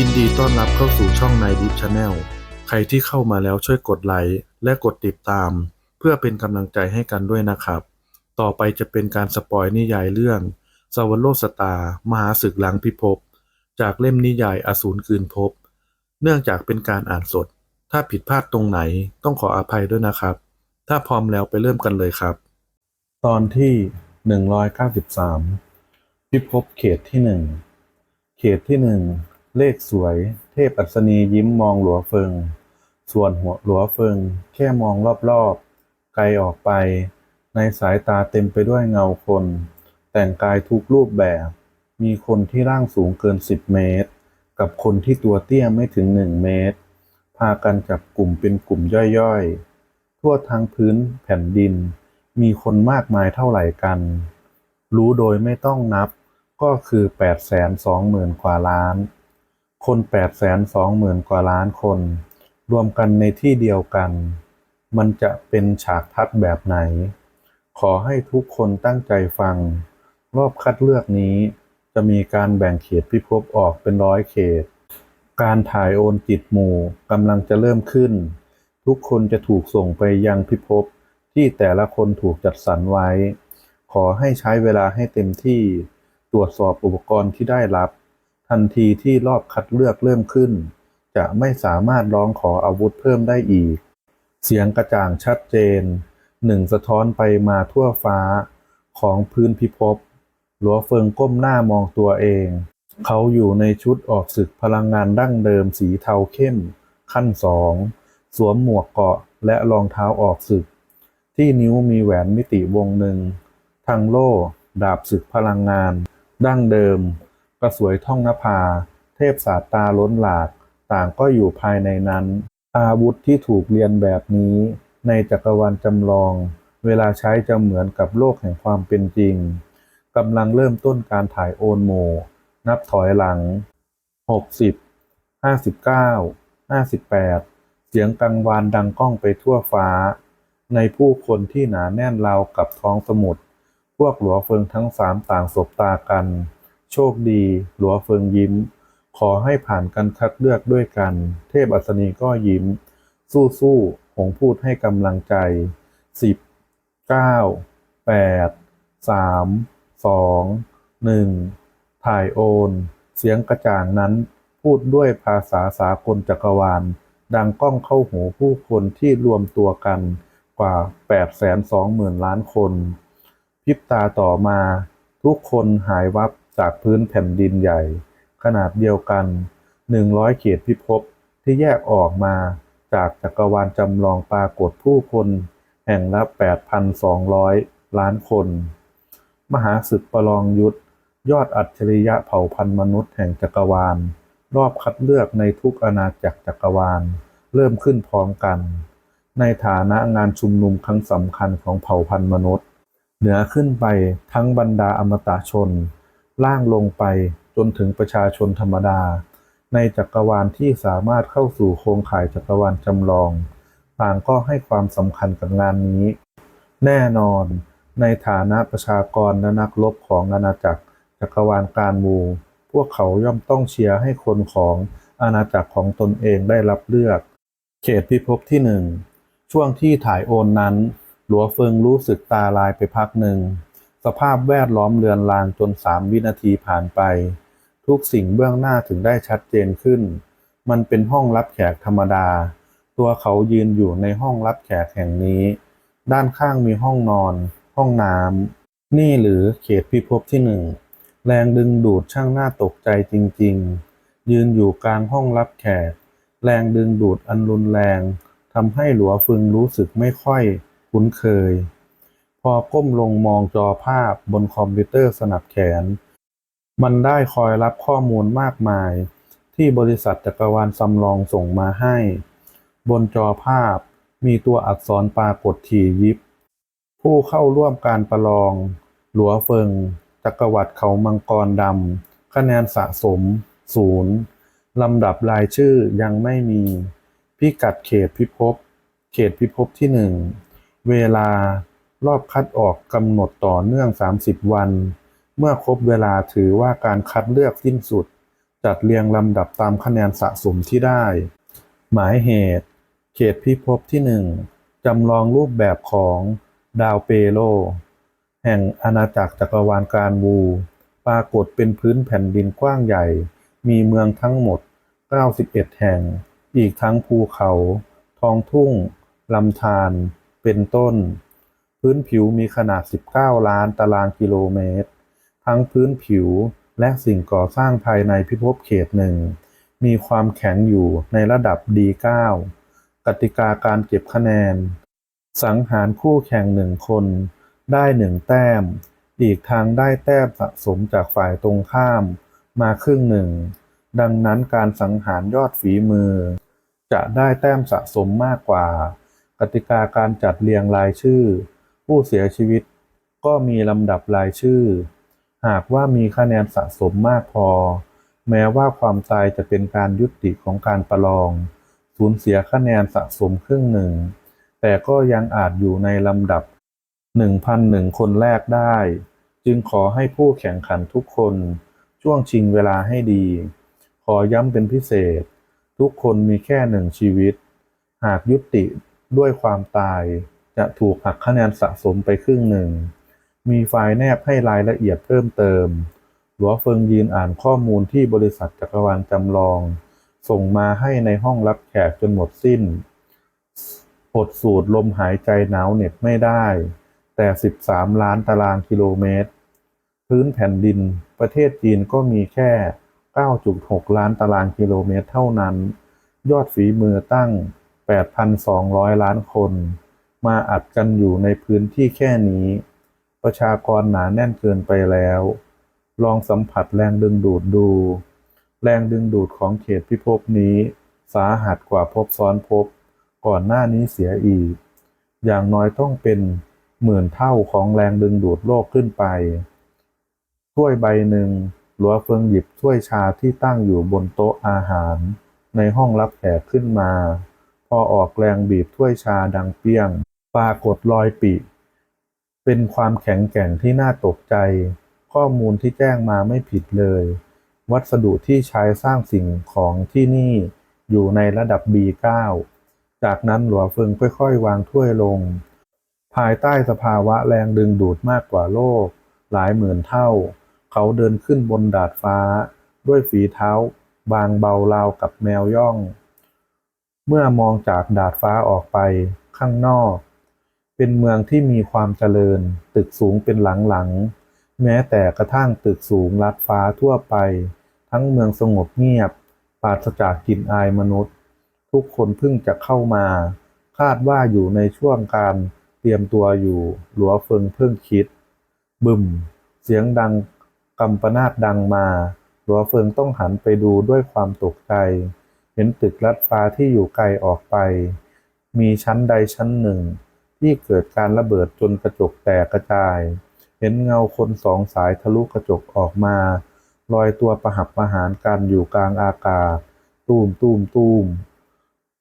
ยินดีต้อนรับเข้าสู่ช่องนายดิฟชาแนลใครที่เข้ามาแล้วช่วยกดไลค์และกดติดตาม เพื่อเป็นกำลังใจให้กันด้วยนะครับ ต่อไปจะเป็นการสปอยนิยายเรื่องสวรรโลสตา มหาศึกหลังพิภพ จากเล่มนิยายอสูรคืนภพ เนื่องจากเป็นการอ่านสด ถ้าผิดพลาดตรงไหนต้องขออภัยด้วยนะครับ ถ้าพร้อมแล้วไปเริ่มกันเลยครับ ตอนที่ 193 พิภพเขตที่หนึ่งเขตที่หนึ่ง เลขสวย เทพอัศนียิ้มมองหลัวเฟิง ส่วนหัวหลัวเฟิง แค่มองรอบๆ ไกลออกไป ในสายตาเต็มไปด้วยเงาคน แต่งกายทุกรูปแบบ มีคนที่ร่างสูงเกิน10เมตร กับคนที่ตัวเตี้ยไม่ถึง1เมตร พากันจับกลุ่มเป็นกลุ่มย่อยๆ ทั่วทั้งพื้นแผ่นดิน มีคนมากมายเท่าไหร่กัน รู้โดยไม่ต้องนับก็คือ820,000 กว่าล้าน คน820,000กว่าล้านคน รวมกันในที่เดียวกัน มันจะเป็นฉากทัดแบบไหน ขอให้ทุกคนตั้งใจฟัง รอบคัดเลือกนี้ จะมีการแบ่งเขตพิภพออกเป็นร้อยเขต การถ่ายโอนจิตหมู่กำลังจะเริ่มขึ้น ทุกคนจะถูกส่งไปยังพิภพที่แต่ละคนถูกจัดสรรไว้ ขอให้ใช้เวลาให้เต็มที่ ตรวจสอบอุปกรณ์ที่ได้รับ ทันทีที่รอบคัดเลือกเริ่มขึ้น จะไม่สามารถร้องขออาวุธเพิ่มได้อีก เสียงกระจ่างชัดเจน หนึ่งสะท้อนไปมาทั่วฟ้าของพื้นพิภพหลัวเฟิงก้มหน้ามองตัวเอง เขาอยู่ในชุดออกศึกพลังงานดั้งเดิมสีเทาเข้ม ขั้นสองสวมหมวกเกาะและรองเท้าออกศึก ที่นิ้วมีแหวนมิติวงหนึ่งทางโล่ ดาบศึกพลังงาน ดั้งเดิม กระสวยท่องนภา เทพศาสตาล้นหลาก ต่างก็อยู่ภายในนั้น อาวุธที่ถูกเรียนแบบนี้ ในจักรวาลจำลอง เวลาใช้จะเหมือนกับโลกแห่งความเป็นจริงกำลังเริ่มต้นการถ่ายโอนโม นับถอยหลัง 60 59 58 เสียงกังวานดังก้องไปทั่วฟ้า ในผู้คนที่หนาแน่นราวกับท้องสมุทรพวกหลัวเฟิงทั้งสามต่างสบตากัน โชคดี หลัวเฟิงยิ้ม ขอให้ผ่านกันคัดเลือกด้วยกัน เทพอัศนีก็ยิ้ม สู้สู้หงพูดให้กำลังใจสิบเก้าแปดสามสองหนึ่งถ่ายโอน เสียงกระจ่างนั้นพูดด้วยภาษาสากลจักรวาล ดังก้องเข้าหูผู้คนที่รวมตัวกันกว่า 820,000 ล้านคน พิบตาต่อมา ทุกคนหายวับ จากพื้นแผ่นดินใหญ่ ขนาดเดียวกัน 100 เขตพิภพที่แยกออกมาจากจักรวาลจำลองปรากฏผู้คนแห่งละ 8,200 ล้านคน มหาศึกประลองยุทธ ยอดอัจฉริยะเผ่าพันธุ์มนุษย์แห่งจักรวาล รอบคัดเลือกในทุกอาณาจักรจักรวาล เริ่มขึ้นพร้อมกัน ในฐานะงานชุมนุมครั้งสำคัญของเผ่าพันธุ์มนุษย์ เหนือขึ้นไปทั้งบรรดาอมตะชน ล่างลงไปจนถึงประชาชนธรรมดา ในจักรวาลที่สามารถเข้าสู่โครงข่ายจักรวาลจำลอง ต่างก็ให้ความสำคัญกับงานนี้ แน่นอน ในฐานะประชากรและนักรบของอาณาจักรจักรวาลการมูพวกเขาย่อมต้องเชียร์ให้คนของอาณาจักรของตนเองได้รับเลือก เขตพิภพที่หนึ่งช่วงที่ถ่ายโอนนั้น หลัวเฟิงรู้สึกตาลายไปพักหนึ่ง สภาพแวดล้อมเลือนลางจนสามวินาทีผ่านไป ทุกสิ่งเบื้องหน้าถึงได้ชัดเจนขึ้น มันเป็นห้องรับแขกธรรมดา ตัวเขายืนอยู่ในห้องรับแขกแห่งนี้ ด้านข้างมีห้องนอน ห้องน้ำนี่หรือเขตพิภพที่หนึ่งแรงดึงดูดช่างน่าตกใจจริง ๆ ยืนอยู่กลางห้องรับแขก แรงดึงดูดอันรุนแรงทำให้หลัวฟึงรู้สึกไม่ค่อยคุ้นเคย อก้มลงมองจอภาพบนคอมพิวเตอร์สนับแขน มันได้คอยรับข้อมูลมากมาย ที่บริษัทจักรวาลสำรองส่งมาให้ บนจอภาพมีตัวอักษรปรากฏถี่ยิบ ผู้เข้าร่วมการประลอง หลัวเฟิง จักรวรรดิเขามังกรดำคะแนนสะสมศูนย์ลำดับรายชื่อยังไม่มี พิกัดเขตพิภพ เขตพิภพที่หนึ่ง เวลา รอบคัดออกกำหนดต่อเนื่อง 30 วัน เมื่อครบเวลาถือว่าการคัดเลือกสิ้นสุด จัดเรียงลำดับตามคะแนนสะสมที่ได้ หมายเหตุ เขตพิภพที่หนึ่งจำลองรูปแบบของดาวเปโล แห่งอาณาจักรจักรวาลการวู ปรากฏเป็นพื้นแผ่นดินกว้างใหญ่ มีเมืองทั้งหมด 91 แห่ง อีกทั้งภูเขา ท้องทุ่งลำธารเป็นต้น พื้นผิวมีขนาด 19 ล้านตารางกิโลเมตร ทั้งพื้นผิวและสิ่งก่อสร้างภายในพิภพเขตหนึ่ง มีความแข็งอยู่ในระดับ D9 กติกาการเก็บคะแนน สังหารคู่แข่งหนึ่งคนได้หนึ่งแต้ม อีกทางได้แต้มสะสมจากฝ่ายตรงข้ามมาครึ่งหนึ่ง ดังนั้นการสังหารยอดฝีมือ จะได้แต้มสะสมมากกว่า กติกาการจัดเรียงรายชื่อ ผู้เสียชีวิตก็มีลำดับรายชื่อ หากว่ามีคะแนนสะสมมากพอ แม้ว่าความตายจะเป็นการยุติของการประลอง สูญเสียคะแนนสะสมครึ่งหนึ่ง แต่ก็ยังอาจอยู่ในลำดับ 1,001 คนแรกได้ จึงขอให้ผู้แข่งขันทุกคน ช่วงชิงเวลาให้ดี ขอย้ำเป็นพิเศษ ทุกคนมีแค่หนึ่งชีวิต หากยุติด้วยความตาย จะถูกหักคะแนนสะสมไปครึ่งหนึ่ง มีไฟล์แนบให้รายละเอียดเพิ่มเติม หลัวเฟิงยืนอ่านข้อมูลที่บริษัทจักรวาลจำลอง ส่งมาให้ในห้องรับแขกจนหมดสิ้นอดสูดลมหายใจหนาวเหน็บไม่ได้ แต่ 13 ล้านตารางกิโลเมตร พื้นแผ่นดินประเทศจีนก็มีแค่ 9.6 ล้านตารางกิโลเมตรเท่านั้น ยอดฝีมือตั้ง 8,200 ล้านคน มาอัดกันอยู่ในพื้นที่แค่นี้ ประชากรหนาแน่นเกินไปแล้ว ลองสัมผัสแรงดึงดูดดู แรงดึงดูดของเขตพิภพนี้ สาหัสกว่าภพซ้อนภพก่อนหน้านี้เสียอีก อย่างน้อยต้องเป็นหมื่นเท่าของแรงดึงดูดโลกขึ้นไป ถ้วยใบหนึ่งหลัวเฟิงหยิบถ้วยชาที่ตั้งอยู่บนโต๊ะอาหาร ในห้องรับแขกขึ้นมา พอออกแรงบีบถ้วยชาดังเปี้ยง ปรากฏรอยปิเป็นความแข็งแกร่งที่น่าตกใจ ข้อมูลที่แจ้งมาไม่ผิดเลย วัสดุที่ใช้สร้างสิ่งของที่นี่อยู่ในระดับ B9 จากนั้นหลัวเฟิงค่อยๆ วางถ้วยลง ภายใต้สภาวะแรงดึงดูดมากกว่าโลก หลายหมื่นเท่า เขาเดินขึ้นบนดาดฟ้า ด้วยฝีเท้า บางเบาราวกับแมวย่อง เมื่อมองจากดาดฟ้าออกไปข้างนอก เป็นเมืองที่มีความเจริญ ตึกสูงเป็นหลังๆ แม้แต่กระทั่งตึกสูงลัดฟ้าทั่วไป ทั้งเมืองสงบเงียบ ปราศจากกลิ่นอายมนุษย์ ทุกคนเพิ่งจะเข้ามา คาดว่าอยู่ในช่วงการเตรียมตัวอยู่ หลัวเฟิงเพิ่งคิด บึม เสียงดังกำปนาตดังมา หลัวเฟิงต้องหันไปดูด้วยความตกใจ เห็นตึกลัดฟ้าที่อยู่ไกลออกไป มีชั้นใดชั้นหนึ่ง ที่เกิดการระเบิดจนกระจกแตกกระจาย เห็นเงาคนสองสายทะลุกระจกออกมาลอยตัวประหับประหารกันอยู่กลางอากาศ ตูมตูมตูม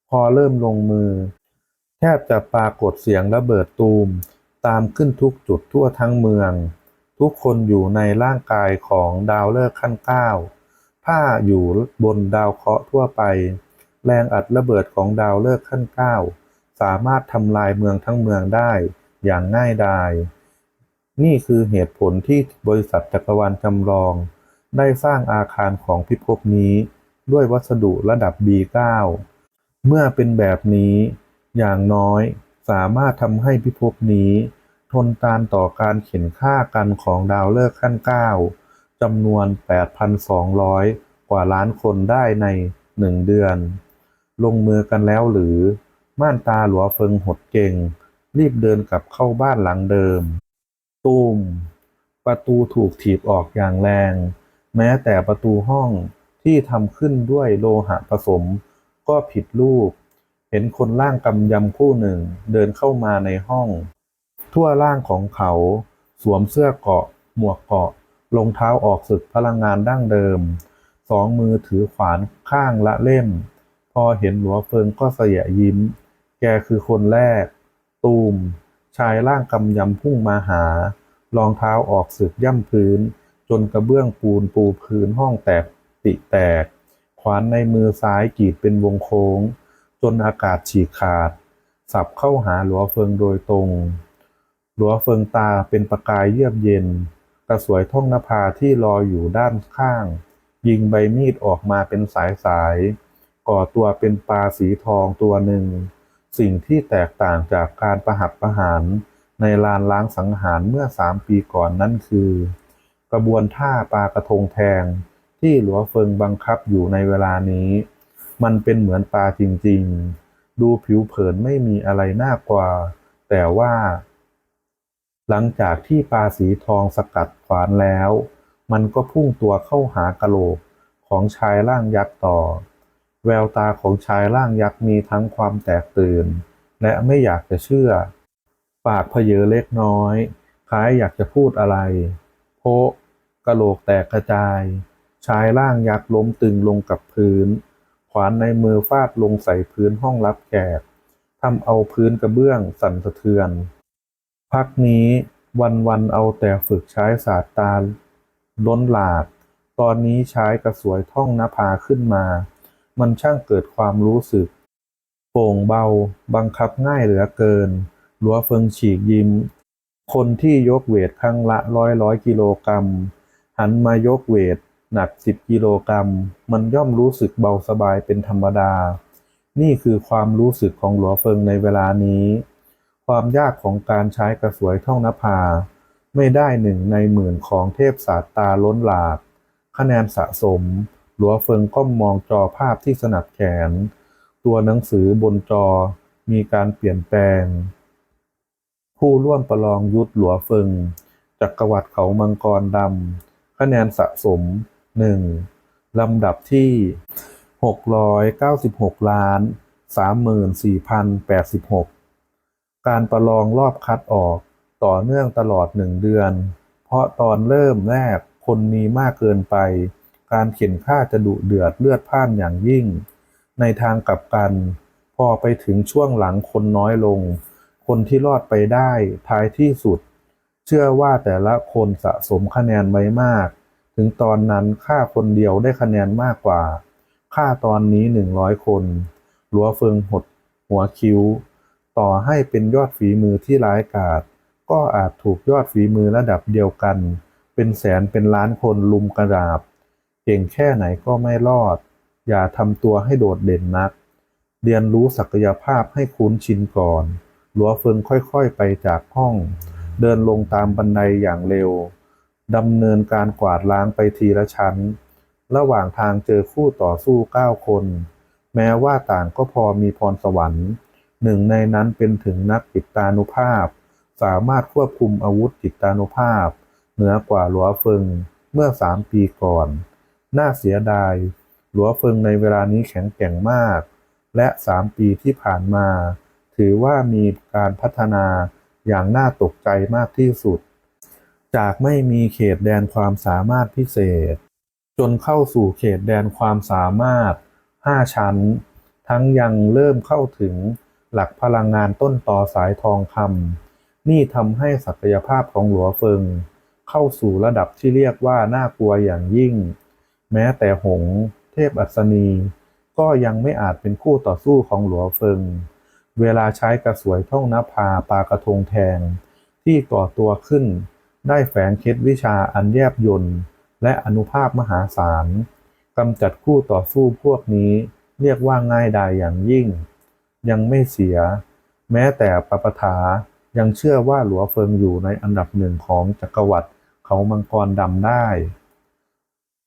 พอเริ่มลงมือ แทบจะปรากฏเสียงระเบิดตูม ตามขึ้นทุกจุดทั่วทั้งเมือง ทุกคนอยู่ในร่างกายของดาวฤกษ์ขั้นเก้าถ้าอยู่บนดาวเคราะห์ทั่วไป แรงอัดระเบิดของดาวฤกษ์ขั้นเก้า สามารถทำลายเมืองทั้งเมืองได้อย่างง่ายดาย นี่คือเหตุผลที่บริษัทจักรวาลจำลอง ได้สร้างอาคารของพิภพนี้ ด้วยวัสดุระดับ B9 เมื่อเป็นแบบนี้ อย่างน้อยสามารถทำให้พิภพนี้ ทนทานต่อการเข็นฆ่ากันของดาวฤกษ์ขั้น 9จำนวน 8,200 กว่าล้านคนได้ในหนึ่งเดือน ลงมือกันแล้วหรือ ม่านตาหลัวเฟิงหดเก่ง รีบเดินกลับเข้าบ้านหลังเดิม ตูม ประตูถูกถีบออกอย่างแรง แม้แต่ประตูห้องที่ทำขึ้นด้วยโลหะผสม ก็ผิดรูป เห็นคนร่างกำยำคู่หนึ่งเดินเข้ามาในห้อง ทั่วร่างของเขา สวมเสื้อเกาะ หมวกเกาะรองเท้าออกศึกพลังงานดั้งเดิม สองมือถือขวานข้างละเล่ม พอเห็นหลัวเฟิงก็เสยยิ้ม แกคือคนแรก ตูม ชายร่างกำยำพุ่งมาหา รองเท้าออกสึกย่ำพื้น จนกระเบื้องปูนปูพื้นห้องแตกติแตก ขวานในมือซ้ายกรีดเป็นวงโค้ง จนอากาศฉีกขาด สับเข้าหาหลัวเฟิงโดยตรง หลัวเฟิงตาเป็นประกายเยือกเย็น กระสวยท่องนภาที่รออยู่ด้านข้าง ยิงใบมีดออกมาเป็นสายสายก่อตัวเป็นปลาสีทองตัวหนึ่ง สิ่งที่แตกต่างจากการประหัตประหารในลานล้างสังหารเมื่อสามปีก่อนนั่นคือ กระบวนท่าปลากระทงแทงที่หลัวเฟิงบังคับอยู่ในเวลานี้ มันเป็นเหมือนปลาจริงๆ ดูผิวเผินไม่มีอะไรน่ากว่า แต่ว่า หลังจากที่ปลาสีทองสกัดขวานแล้ว มันก็พุ่งตัวเข้าหากะโหลกของชายร่างยักษ์ต่อ แววตาของชายร่างยักษ์มีทั้งความแตกตื่น และไม่อยากจะเชื่อ ปากเพเยอเล็กน้อย คล้ายอยากจะพูดอะไร โพะกะโหลกแตกกระจาย ชายร่างยักษ์ล้มตึงลงกับพื้น ขวานในมือฟาดลงใส่พื้นห้องรับแขกทำเอาพื้นกระเบื้องสั่นสะเทือน พักนี้วันวันเอาแต่ฝึกใช้ศาสตราล้นหลาก ตอนนี้ใช้กระสวยท่องนภาขึ้นมา มันช่างเกิดความรู้สึกโปร่งเบา บังคับง่ายเหลือเกิน หลัวเฟิงฉีกยิ้ม คนที่ยกเวทครั้งละร้อยร้อยกิโลกรัม หันมายกเวทหนักสิบกิโลกรัม มันย่อมรู้สึกเบาสบายเป็นธรรมดา นี่คือความรู้สึกของหลัวเฟิงในเวลานี้ ความยากของการใช้กระสวยท่องนภา ไม่ได้หนึ่งในหมื่นของเทพศาสตาล้นหลาก คะแนนสะสม หลัวเฟิงก้มมองจอภาพที่สนับแขน ตัวหนังสือบนจอมีการเปลี่ยนแปลง ผู้ร่วมประลองยุทธหลัวเฟิงจักรวรรดิเขามังกรดำคะแนนสะสม 1. ลำดับที่ 696 ล้าน 34,086 การประลองรอบคัดออกต่อเนื่องตลอดหนึ่งเดือน เพราะตอนเริ่มแรกคนมีมากเกินไป การเข็นฆ่าจะดุเดือดเลือดพ่านอย่างยิ่ง ในทางกลับกัน พอไปถึงช่วงหลังคนน้อยลง คนที่รอดไปได้ท้ายที่สุด เชื่อว่าแต่ละคนสะสมคะแนนไว้มาก ถึงตอนนั้นฆ่าคนเดียวได้คะแนนมากกว่าฆ่าตอนนี้หนึ่งร้อยคนหลัวเฟิงหด หัวคิ้ว ต่อให้เป็นยอดฝีมือที่ร้ายกาจก็อาจถูกยอดฝีมือระดับเดียวกัน เป็นแสนเป็นล้านคนลุมกระดาบ เก่งแค่ไหนก็ไม่รอด อย่าทำตัวให้โดดเด่นนัก เรียนรู้ศักยภาพให้คุ้นชินก่อนหลัวเฟิงค่อยๆไปจากห้อง เดินลงตามบันไดอย่างเร็วดำเนินการกวาดล้างไปทีละชั้น ระหว่างทางเจอคู่ต่อสู้เก้าคน แม้ว่าต่างก็พอมีพรสวรรค์ หนึ่งในนั้นเป็นถึงนักจิตานุภาพ สามารถควบคุมอาวุธจิตานุภาพ เหนือกว่าหลัวเฟิงเมื่อสามปีก่อน น่าเสียดาย หลัวเฟิงในเวลานี้แข็งแกร่งมาก และสามปีที่ผ่านมา ถือว่ามีการพัฒนาอย่างน่าตกใจมากที่สุด จากไม่มีเขตแดนความสามารถพิเศษ จนเข้าสู่เขตแดนความสามารถ 5 ชั้น ทั้งยังเริ่มเข้าถึงหลักพลังงานต้นต่อสายทองคำนี่ทำให้ศักยภาพของหลัวเฟิง เข้าสู่ระดับที่เรียกว่าน่ากลัวอย่างยิ่ง แม้แต่หง เทพอัศนี ก็ยังไม่อาจเป็นคู่ต่อสู้ของหลัวเฟิง เวลาใช้กระสวยท่องนภาปากระทงแทง ที่ก่อตัวขึ้น ได้แฝงเคล็ดวิชาอันแยบยลและอนุภาพมหาศาลกำจัดคู่ต่อสู้พวกนี้เรียกว่าง่ายดายอย่างยิ่ง ยังไม่เสีย แม้แต่ปปทายังเชื่อว่าหลัวเฟิงอยู่ในอันดับหนึ่งของจักรวรรดิเขามังกรดำได้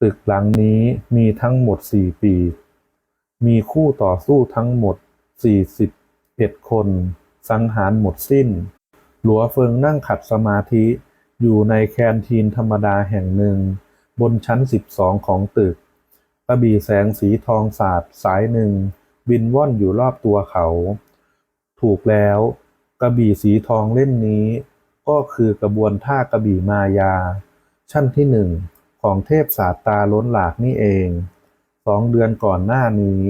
ตึกหลังนี้มีทั้งหมดสี่ปี มีคู่ต่อสู้ทั้งหมด41คน สังหารหมดสิ้น หลัวเฟิงนั่งขัดสมาธิอยู่ในแคนทีนธรรมดาแห่งหนึ่ง บนชั้น12ของตึกกระบี่แสงสีทองสาดสายหนึ่ง บินว่อนอยู่รอบตัวเขา ถูกแล้วกระบี่สีทองเล่มนี้ ก็คือกระบวนท่ากระบี่มายา ชั้นที่หนึ่ง ของเทพศาสตาล้นหลากนี่เองสองเดือนก่อนหน้านี้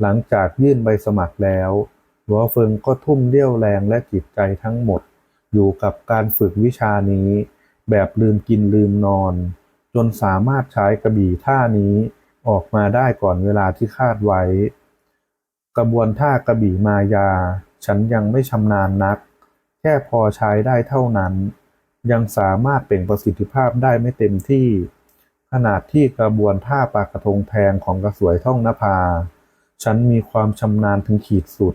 หลังจากยื่นใบสมัครแล้ว หลัวเฟิงก็ทุ่มเรี่ยวแรงและจิตใจทั้งหมด อยู่กับการฝึกวิชานี้ แบบลืมกินลืมนอน จนสามารถใช้กระบี่ท่านี้ออกมาได้ก่อนเวลาที่คาดไว้ กระบวนท่ากระบี่มายา ฉันยังไม่ชำนาญนัก แค่พอใช้ได้เท่านั้น ยังสามารถเปล่งประสิทธิภาพได้ไม่เต็มที่ ขนาดที่กระบวนท่าปากกระทงแทงของกระสวยท่องนภา ฉันมีความชำนาญถึงขีดสุด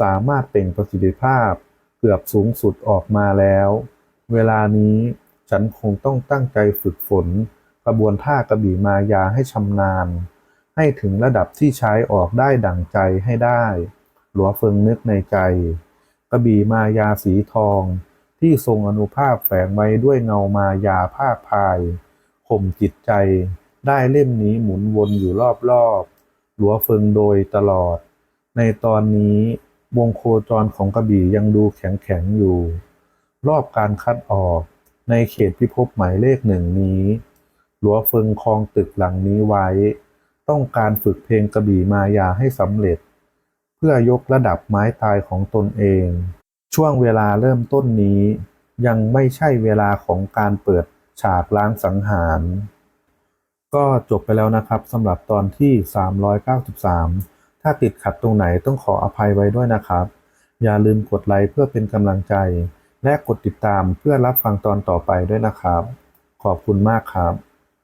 สามารถเปล่งประสิทธิภาพเกือบสูงสุดออกมาแล้ว เวลานี้ฉันคงต้องตั้งใจฝึกฝน กระบวนท่ากระบี่มายาให้ชำนาญ ให้ถึงระดับที่ใช้ออกได้ดั่งใจให้ได้ หลัวเฟิงนึกในใจ กระบี่มายาสีทอง ที่ทรงอนุภาพแฝงไว้ด้วยเงามายาภาคพาย ข่มจิตใจ ได้เล่มนี้หมุนวนอยู่รอบๆหลัวเฟิงโดยตลอด ในตอนนี้วงโคจรของกระบี่ยังดูแข็งๆอยู่ รอบการคัดออกในเขตพิภพหมายเลขหนึ่งนี้ หลัวเฟิงครองตึกหลังนี้ไว้ ต้องการฝึกเพลงกระบี่มายาให้สำเร็จ เพื่อยกระดับไม้ตายของตนเอง ช่วงเวลาเริ่มต้นนี้ ยังไม่ใช่เวลาของการเปิด ฉากล้างสังหาร ก็จบไปแล้วนะครับสำหรับตอนที่ 393 ถ้าติดขัดตรงไหนต้องขออภัยไว้ด้วยนะครับ อย่าลืมกดไลค์เพื่อเป็นกำลังใจ และกดติดตามเพื่อรับฟังตอนต่อไปด้วยนะครับ ขอบคุณมากครับ